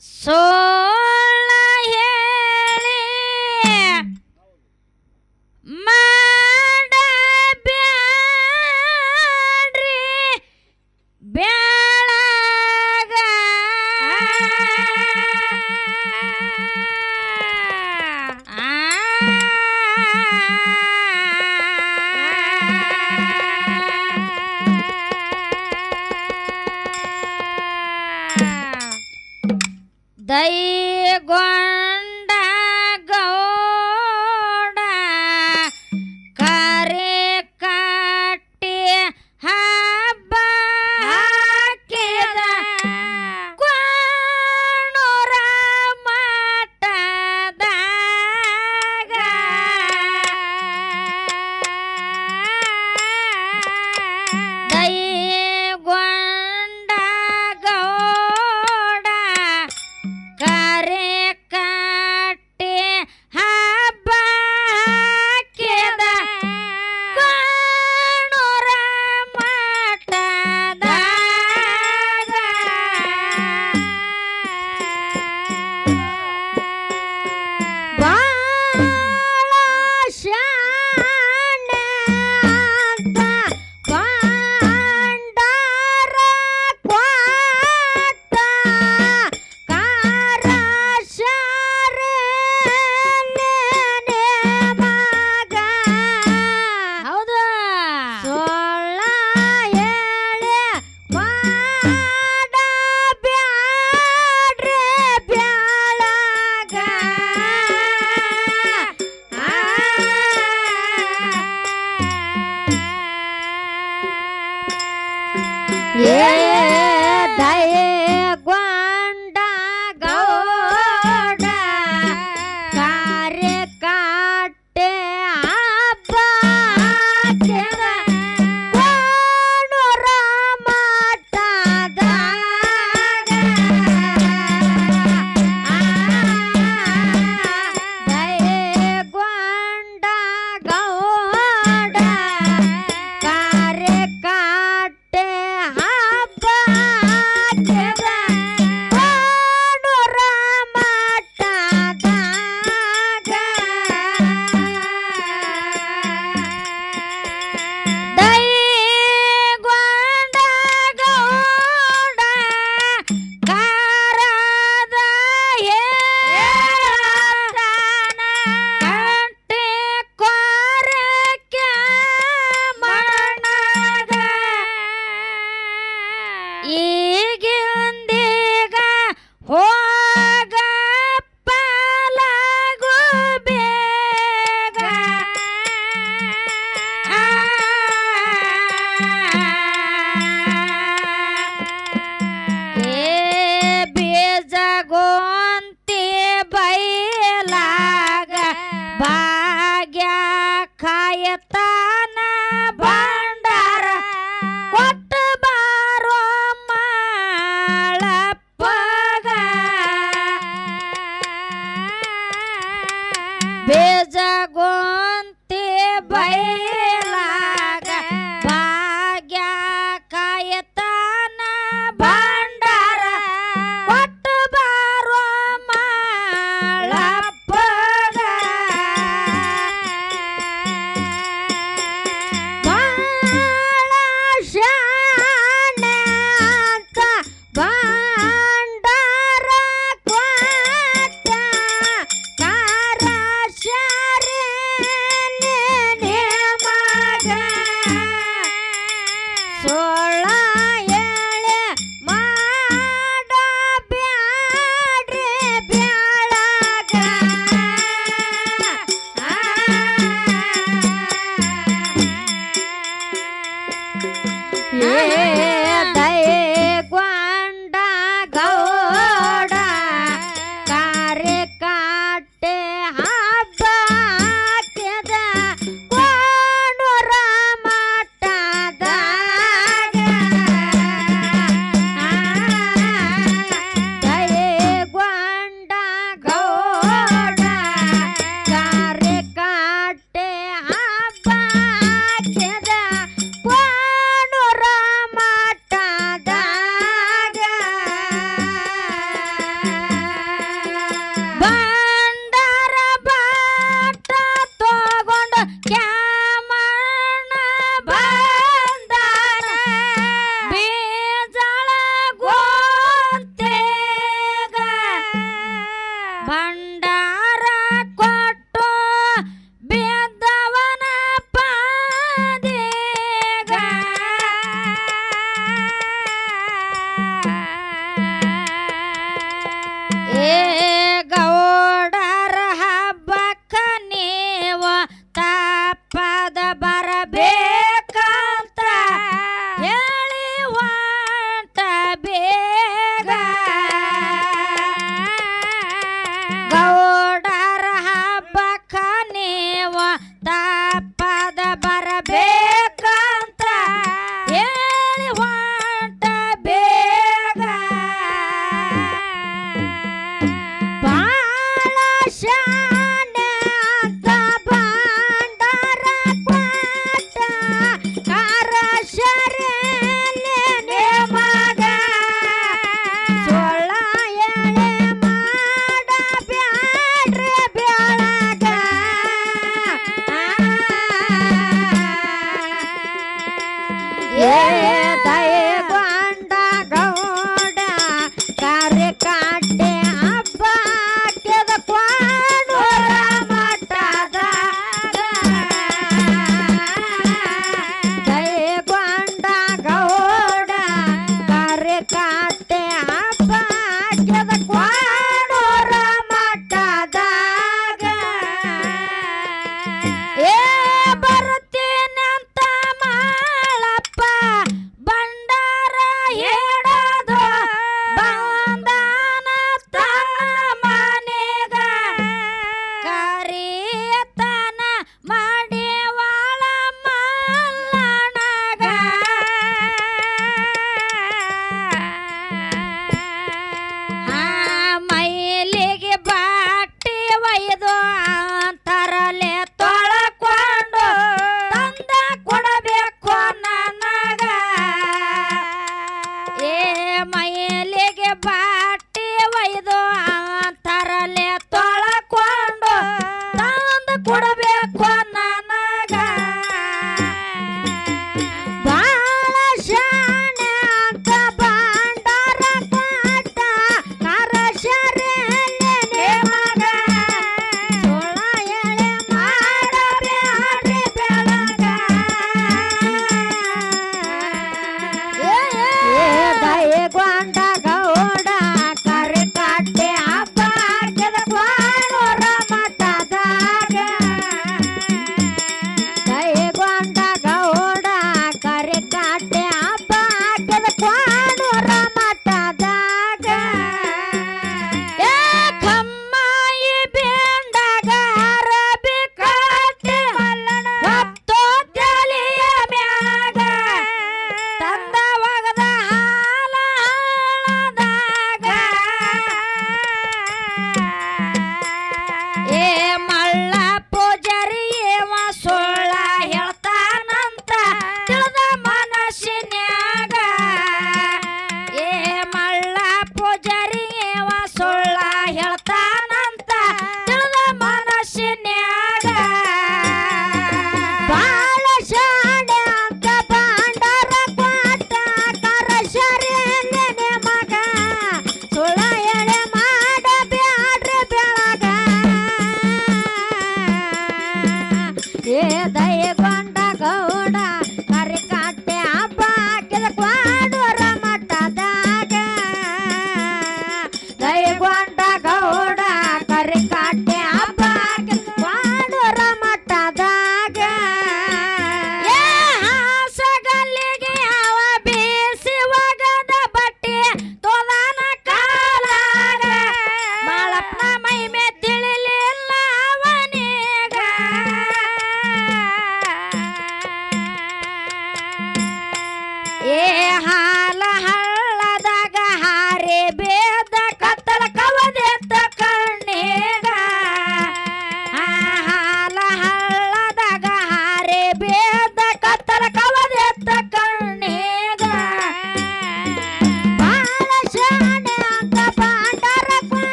So daí agora ಏ get back.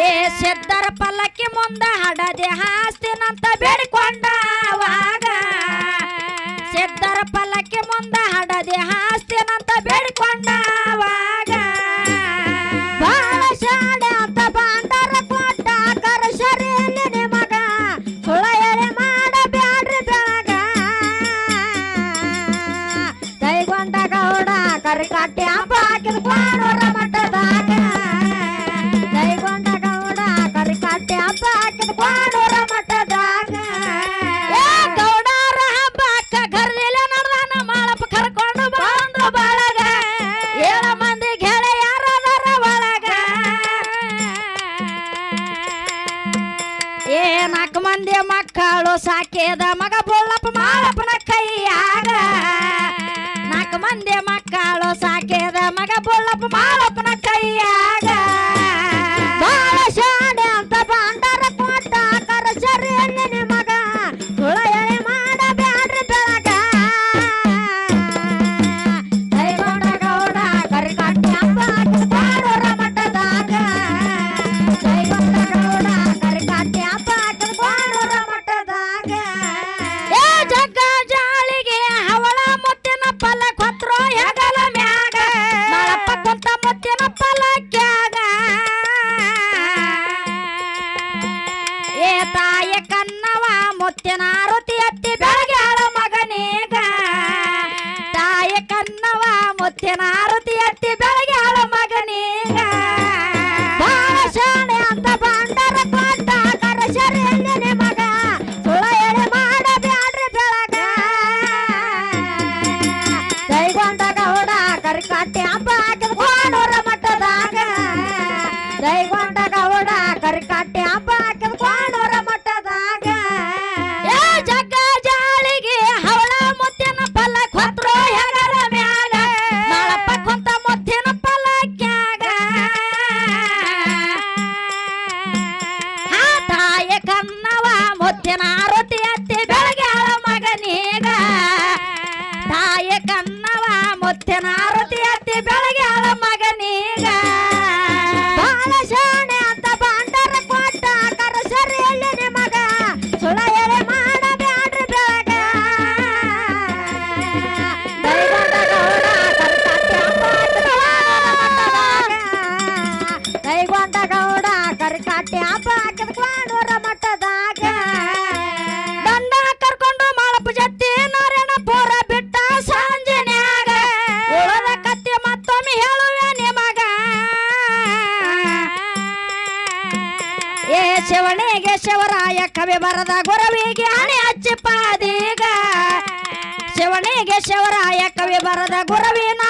ಏ ಸಿದ್ಧರ ಪಲ್ಲಕ್ಕಿ ಮುಂದ ಹಡದೆ ಹಾಸ್ತಿನಂತ ಬೇಡಿಕೊಂಡವಾಗ ಸಿದ್ಧರ ಪಲ್ಲಕ್ಕಿ ಮುಂದ ಹಡದೆ ಹಾಸ್ತಿನಂತ ಬೇಡಿಕೊಂಡವಾಗ ಗೌಡ ಕರ್ಕಟ್ಟೆ ಹಬ್ಬ ಶಿವರಾಯ ಕವಿ ಬರದ ಗುರವಿಗೆ ಹಣೆ ಹಚ್ಚಿ ದೀಗ ಶಿವನಿಗೆ ಶಿವರಾಯ ಕವಿ ಬರದ ಗುರವಿನ